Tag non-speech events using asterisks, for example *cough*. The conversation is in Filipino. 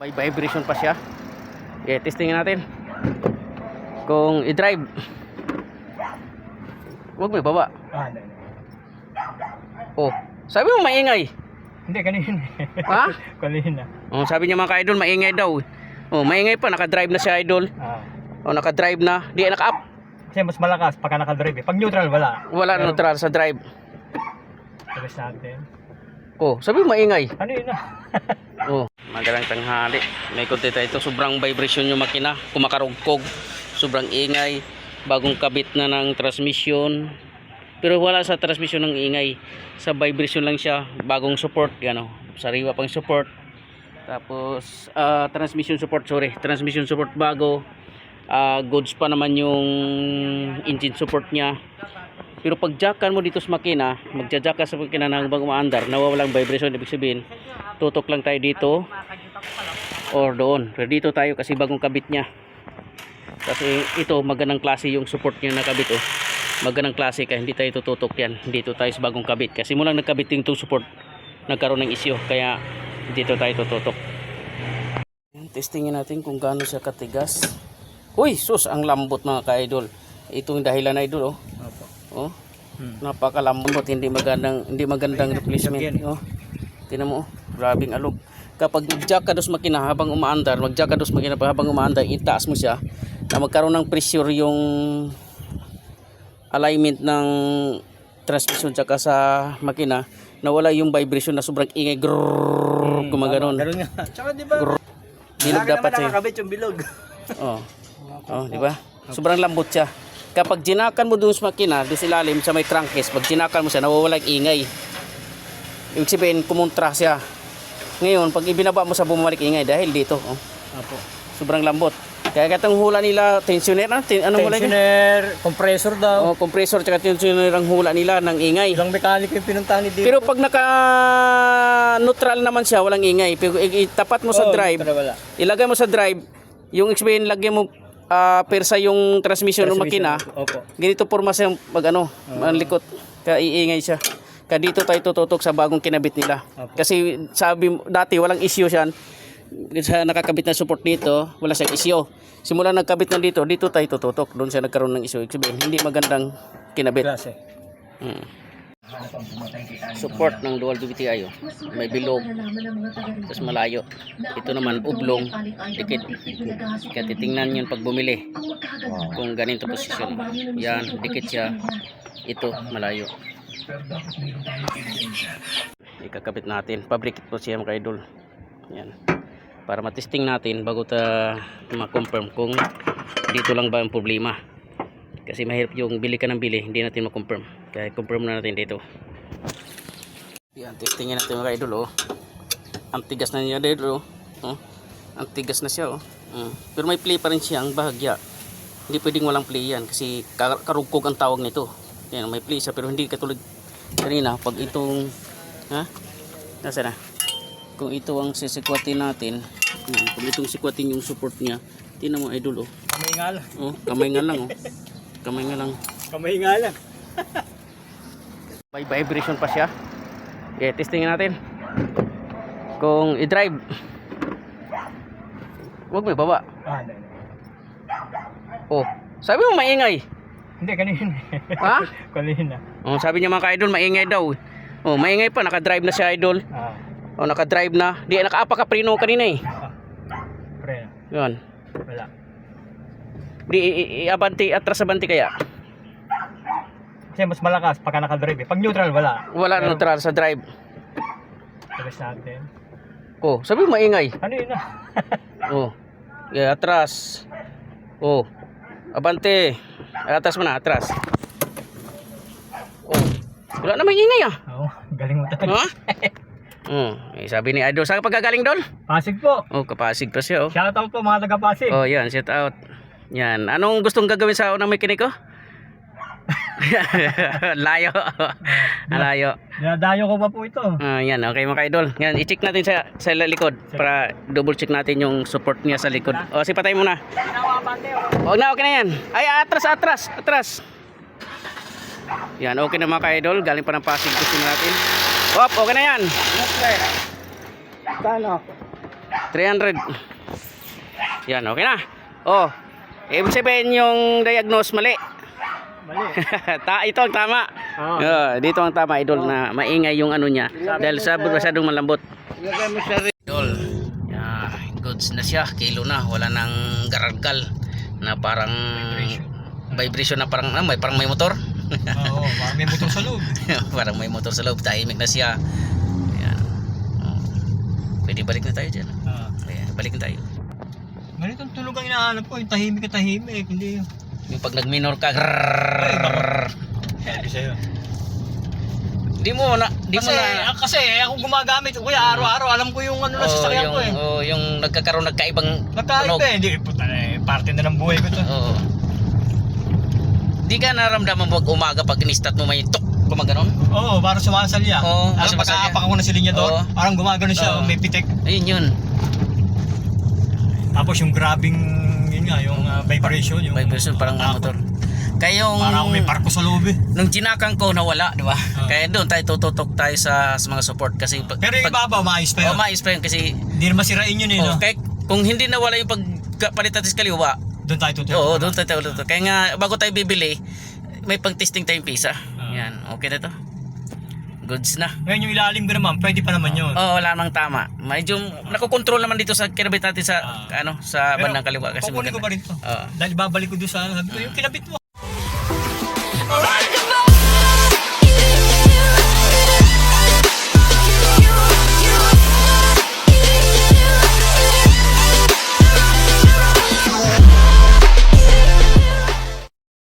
May vibration pa siya. Okay, testingin natin. Kung i-drive. Huwag mo ibaba. Ah, hindi. Oh, sabi mo maingay. Hindi, kanina. Ha? *laughs* kanina. Oh, sabi niya mga ka-idol, maingay daw. Oh, maingay pa, naka-drive na siya idol. Ah. Oh, naka-drive na. Di naka-up. Kasi mas malakas pagka nakadrive eh. Pag neutral, wala. Wala na neutral sa drive. Tapos natin. Oh, sabi mo maingay. Kanina. Oh, magalang tanghali. May konti tayo ito. Sobrang vibration yung makina. Kumakarugkog. Sobrang ingay. Bagong kabit na ng transmission. Pero wala sa transmission ng ingay. Sa vibration lang siya. Bagong support. Yan o. Sariwa pang support. Tapos, ah, transmission support. Sorry. Transmission support bago. Ah, goods pa naman yung engine support niya. Pero pag jackan mo dito sa makina, magja-jack ka sa makina na habang umaandar, nawawalang vibration, ibig sabihin, tutok lang tayo dito or doon. Pero dito tayo kasi bagong kabit niya. Kasi ito, magandang klase yung support niya na kabit oh. Magandang klase kaya hindi tayo tututok yan. Dito tayo sa bagong kabit. Kasi mulang nagkabit yung support, nagkaroon ng isyo. Kaya dito tayo tututok. Testingin natin kung gaano siya katigas. Uy, sus, ang lambot mga ka-idol. Ito yung dahilan na idol oh. Oh. Hmm. Napakalambot, hindi magandang hindi magandang replacement. Oh. Tingnan mo, oh. grabing alog. Kapag nag-jack ka dos makina habang umaandar, mag-jack ka dos makina habang umaandar, itaas mo siya na magkaroon ng pressure yung alignment ng transmission tsaka sa makina nawala yung vibration na sobrang ingay grrrr gumaganon Ganun nga. Tsaka di ba? bilog dapat nakakabit yung bilog. Oh. *laughs* Oh, di ba? Sobrang lambot siya. Kapag jinakan mo doon sa makina, doon sa ilalim sa may crankcase, pag jinakan mo siya, nawawala yung ingay. Ibig sabihin, kumontra siya. Ngayon, pag ibinaba mo sa bumalik ingay dahil dito, oh, Opo. sobrang lambot. Kaya katong hula nila, tensioner, ano? Ten, anong hula? Tensioner, compressor daw. Oh, compressor tsaka tensioner ang hula nila ng ingay. Ilang mekaniko yung pinuntahan ni Dito. Pero pag naka-neutral naman siya, walang ingay. Pero itapat mo sa Oh, drive, ilagay mo sa drive, yung explain, lagyan mo ah, persa yung transmission, ng makina. Opo. Ganito porma siya pag ano, ang likot. Kaya iingay siya. Kaya dito tayo tututok sa bagong kinabit nila. Opo. Kasi sabi dati walang issue siyan. Sa nakakabit na support dito, wala siyang issue. Simula nagkabit na dito, dito tayo tututok. Doon siya nagkaroon ng issue. Ibig Sabihin, hindi magandang kinabit. Klase. Hmm. Support ng dual DVTI oh. May bilog. Tapos malayo. Ito naman ublong. Dikit. Kaya titingnan yun pag bumili. Kung ganito posisyon. Yan, dikit siya. Ito, malayo. Ikakabit natin. Pabrikit po siya mga idol. Yan. Para matesting natin bago ta ma-confirm kung dito lang ba ang problema. Kasi mahirap yung bili ka ng bili, hindi natin ma-confirm. Kaya confirm na natin dito. Yan, testingin natin mga idol oh. Ang tigas na niya dito oh. oh. Ang tigas na siya oh. Mm. Pero may play pa rin siya ang bahagya. Hindi pwedeng walang play yan kasi kar- karugkog ang tawag nito. Yan, may play siya pero hindi katulad kanina pag itong ha? Nasa na? Kung ito ang sisikwatin natin, yan, kung itong sikwatin yung support niya, tingnan mo idol oh. Kamay nga lang. Oh, kamay nga lang oh. Kamay nga lang. Kamay nga lang. *laughs* May vibration pa siya. Okay, testingin natin. Kung i-drive. Huwag mo ibaba. Ah. Oh, sabi mo maingay. Hindi, kanina. Ha? *laughs* kanina. Oh, sabi niya mga ka-idol, maingay daw. Oh, maingay pa, naka-drive na siya idol. Ah. Oh, naka-drive na. Di, naka-apa ka preno kanina eh. ah. Pre, Yan. wala. Di, i-abanti, atras abanti kaya. Kasi mas malakas pagka nakadrive eh. Pag neutral, wala. Wala na neutral sa drive. Tapos natin. Oh, sabi mo maingay. Kanina. *laughs* Oh. Yeah, atras. Oh. Abante. Atras mo na, atras. Oh. Wala namang ingay ah. Oo, galing mo talaga. Ha? *laughs* Oh, eh, sabi ni Idol, saan ka pagkagaling doon? Pasig po. Oh, kapasig pa siya oh. Shout out po mga taga Pasig. Oh, yan, shout out. Yan. Anong gustong gagawin sa unang mekaniko? *laughs* Layo. *laughs* Layo. Dinadayo ko pa po ito. Ah, yan, okay mga idol. Yan, i-check natin sa sa likod para double check natin yung support niya sa likod. O, si patay muna. Huwag na, okay na yan. Ay, atras, atras, atras. Yan, okay na mga idol. Galing pa ng Pasig gusto natin. Hop, okay na yan. Kano? 300. Yan, okay na. Oh, ibig sabihin yung diagnose mali. Mali. *laughs* Ta ito ang tama. Oo. Yeah, dito ang tama, idol, na maingay yung ano niya. Dahil sa masyadong malambot. Idol, yeah, goods na siya. Kilo na. Wala nang gargal na parang vibration na parang, ah, may, parang may motor. Oo, *laughs* parang may motor sa loob. *laughs* parang may motor sa loob. Tahimik na siya. Ayan. Oh. Pwede balik na tayo dyan. Ah. Ayan, balik na tayo. Ganitong tulog ang hinahanap ko, yung tahimik ka tahimik, hindi yung... Pag nag-minor ka, Sabi sa'yo. di mo na, di mo Kasi, na, ah, kasi ako gumagamit, kuya araw-araw, alam ko yung ano na oh, sasakyan ko eh. oh, yung nagkakaroon nagkaibang Nagkaiba tunog. eh, hindi, puta na eh, parte na ng buhay ko to. Oo. Di ka naramdaman pag umaga pag in-start mo may tok, gumaganon? Oo, parang sumasalya. Oo, Alam, sumasalya. pagkaapak ako ng silinyador, Oo. parang gumagano siya, Oo. may pitik. Ayun yun. Tapos yung grabbing, yun nga, yung ah, vibration, yung... Vibration parang takot. motor. Kaya yung ako may parko sa loob eh. nung jinakang ko nawala, di ba? Oo. Kaya doon tayo tututok tayo sa, sa mga support kasi pag, Pero yung ibabaw, maayos pa oh, yun. mais pa yun kasi Hindi naman sirain yun eh, oh, no? kaya kung hindi nawala yung pagpalitan sa kaliwa, Doon tayo tutuloy. Oo, doon tayo ulit. Kaya nga, bago tayo bibili, may pang-testing tayong pisa. Ah. Yan, okay na to. Goods na. Ngayon yung ilalim ko naman, pwede pa naman yun. Oo, wala nang tama. Medyo nakokontrol naman dito sa kinabit natin sa Ah. ano, sa bandang kaliwa kasi kukunin ko maganda. pa rin to. Oo. Dahil babalik ko doon sa ano, sabi ko, yung kinabit mo.